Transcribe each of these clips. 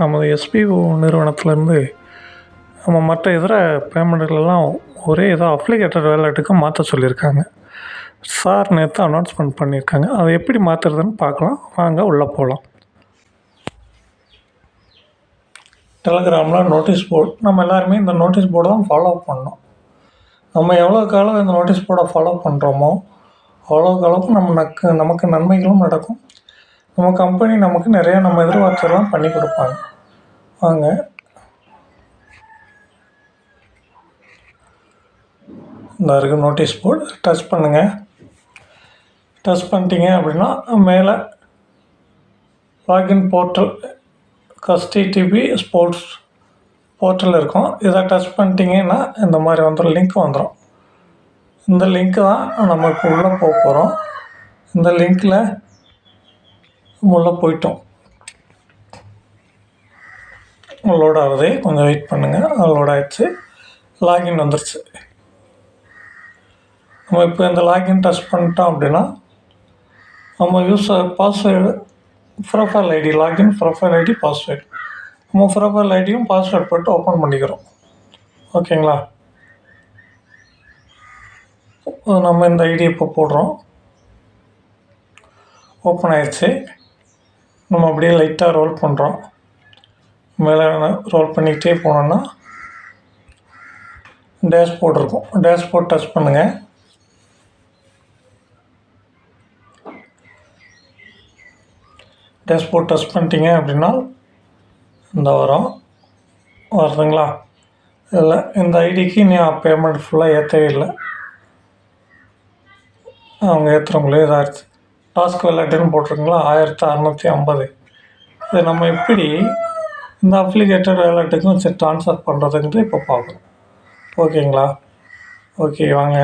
நமது எஸ்பிஓ நிறுவனத்திலேருந்து நம்ம மற்ற இதர பேமெண்ட்டுகளெல்லாம் ஒரே இதாக அப்ளிகேட்டட் வேலெட்டுக்கு மாற்ற சொல்லியிருக்காங்க. சார் நேற்று அனௌன்ஸ்மெண்ட் பண்ணியிருக்காங்க. அதை எப்படி மாற்றுறதுன்னு பார்க்கலாம். வாங்க உள்ளே போகலாம் டெலகிராமில் நோட்டீஸ் போர்டு நம்ம எல்லாருமே இந்த நோட்டீஸ் போர்டு தான் ஃபாலோ பண்ணோம். நம்ம எவ்வளோ காலம் இந்த நோட்டீஸ் போர்டை ஃபாலோ பண்ணுறோமோ அவ்வளோ அளவுக்கு நம்ம நக்கு நமக்கு நன்மைகளும் நடக்கும். நம்ம கம்பெனி நமக்கு நிறையா நம்ம எதிர்பார்த்தெல்லாம் பண்ணி கொடுப்பாங்க. வாங்க. இந்த இருக்குது நோட்டீஸ் போர்டு டச் பண்ணுங்கள் டச் பண்ணிட்டீங்க அப்படின்னா மேலே லாகின் போர்ட்டல் கஸ்டி டிவி ஸ்போர்ட்ஸ் போர்ட்டல் இருக்கும். இதை டச் பண்ணிட்டீங்கன்னா இந்த மாதிரி வந்துடும் லிங்க் வந்துடும் இந்த லிங்க்கு தான் நம்ம இப்போ உள்ளே போக போகிறோம் இந்த லிங்க்கில் உள்ளே போயிட்டோம். லோட் ஆகுது கொஞ்சம் வெயிட் பண்ணுங்கள் லோட் ஆகிடுச்சு லாகின் வந்துருச்சு. நம்ம இப்போ இந்த லாகின் டச் பண்ணிட்டோம் அப்படின்னா நம்ம user password profile ID login profile ID password நம்ம ப்ரொஃபைல் ஐடியும் பாஸ்வேர்ட் போட்டு ஓப்பன் பண்ணிக்கிறோம். ஓகேங்களா? நம்ம இந்த ஐடி இப்போ போடுறோம். ஓப்பன் ஆயிடுச்சு. நம்ம அப்படியே லைட்டாக ரோல் பண்ணுறோம் மேலே ரோல் பண்ணிக்கிட்டே போனோன்னா டேஷ்போர்ட் இருக்கும். டேஷ்போர்ட் டச் பண்ணுங்கள் டேஷ்போர்ட் டச் பண்ணிட்டீங்க அப்படின்னா இந்த வரும். வருதுங்களா? இல்லை இந்த ஐடிக்கு நீ பேமெண்ட் ஃபுல்லாக ஏற்றவே இல்லை. அவங்க ஏற்றுறவங்களே இதாகிடுச்சு டாஸ்க் விளையாட்டுன்னு போட்டிருக்குங்களா? ஆயிரத்தி அறநூற்றி ஐம்பது. இது நம்ம எப்படி இந்த அப்ளிகேட்டட் விளையாட்டுக்கும் சரி ட்ரான்ஸ்ஃபர் பண்ணுறதுங்கிறது இப்போ பார்க்கணும். ஓகேங்களா? ஓகே வாங்க.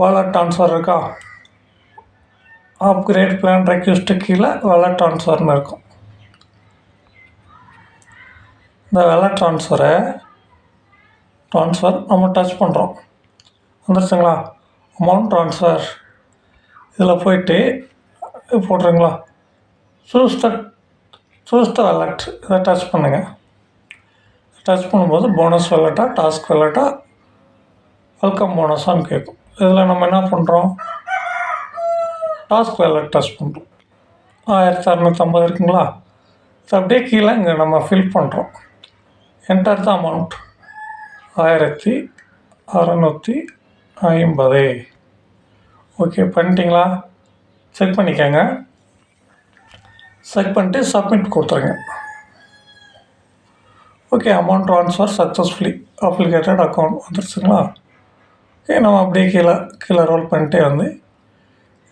வாலட் ட்ரான்ஸ்ஃபர் இருக்கா? அப்கிரேட் பிளான் ரெக்யூஸ்ட்டு கீழே வாலெட் ட்ரான்ஸ்ஃபர்னு இருக்கும். இந்த வாலெட் ட்ரான்ஸ்ஃபரை ட்ரான்ஸ்ஃபர் நம்ம டச் பண்ணுறோம் வந்துருச்சுங்களா? அமௌண்ட் ட்ரான்ஸ்ஃபர் இதில் போயிட்டு இது போட்டுருங்களா. Choose the choose the wallet இதை டச் பண்ணுங்கள் டச் பண்ணும்போது போனஸ் வாலெட்டா டாஸ்க் வாலெட்டா வெல்கம் போனஸான்னு கேட்கும். இதில் நம்ம என்ன பண்ணுறோம் டாஸ்க் வேலட் டச் பண்ணுறோம் ஆயிரத்தி அறநூற்றம்பது இருக்குங்களா? இது அப்படியே கீழே இங்கே நம்ம ஃபில் பண்ணுறோம் என்டர் த அமௌண்ட் ஆயிரத்தி அறநூற்றி ஐம்பது. ஓகே பண்ணிட்டீங்களா? செக் பண்ணிக்கோங்க. செக் பண்ணிட்டு சப்மிட் கொடுத்துருங்க. Okay amount transfer successfully applicated account வந்துருச்சுங்களா? Okay நம்ம அப்படியே கீழே கீழே ரோல் பண்ணிட்டே வந்து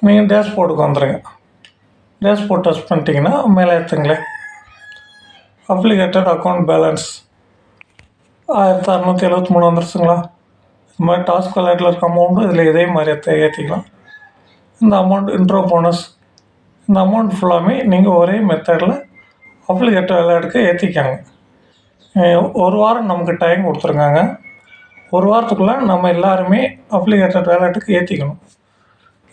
நீங்கள் டேஷ்போர்டுக்கு வந்துடுங்க டேஷ்போர்ட் டச் பண்ணிட்டீங்கன்னா மேலே ஏற்றுங்களேன் அப்ளிகேட்டட் அக்கௌண்ட் பேலன்ஸ் ஆயிரத்தி அறநூற்றி எழுபத்தி மூணு வந்துருச்சுங்களா? இந்த மாதிரி டாஸ்க் விளையாட்டில் இருக்க அமௌண்ட்டும் இதில் இதே மாதிரி ஏற்ற ஏற்றிக்கலாம் இந்த அமௌண்ட் இன்ட்ரோ போனஸ் இந்த அமௌண்ட் ஃபுல்லாமே நீங்கள் ஒரே மெத்தடில் அப்ளிகேட்டர் விளையாட்டுக்கு ஏற்றிக்காங்க ஒரு வாரம் நமக்கு டைம் கொடுத்துருக்காங்க. ஒரு வாரத்துக்குள்ளே நம்ம எல்லாருமே அப்ளிகேட்டர் விளையாட்டுக்கு ஏற்றிக்கணும்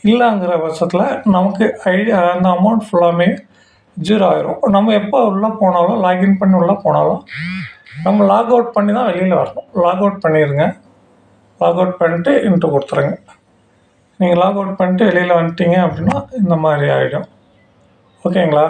இல்லைங்கிற பட்சத்தில் நமக்கு ஐடியா அந்த அமௌண்ட் ஃபுல்லாமே ஜீரோ ஆயிரும். நம்ம எப்போ உள்ளே போனாலும் லாகின் பண்ணி உள்ளே போனாலும் நம்ம லாக் அவுட் பண்ணி தான் வெளியில் வரணும். லாக் அவுட் பண்ணிடுங்க லாக் அவுட் பண்ணிட்டு இன்ட்டு கொடுத்துருங்க. நீங்கள் லாக் அவுட் பண்ணிட்டு வெளியில் வந்துட்டீங்க அப்படின்னா இந்த மாதிரி ஆகிடும் ஓகேங்களா?